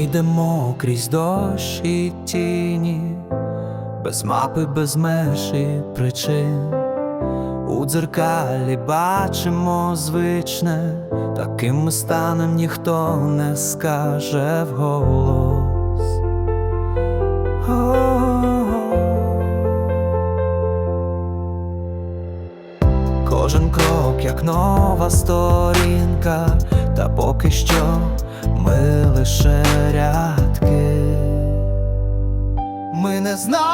Ми йдемо крізь дощ і тіні, без мапи, без меж причин. У дзеркалі бачимо звичне, таким ми станем ніхто не скаже вголос. Кожен крок, як нова сторінка, та поки що ми лише Ми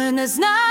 Ми не знаємо.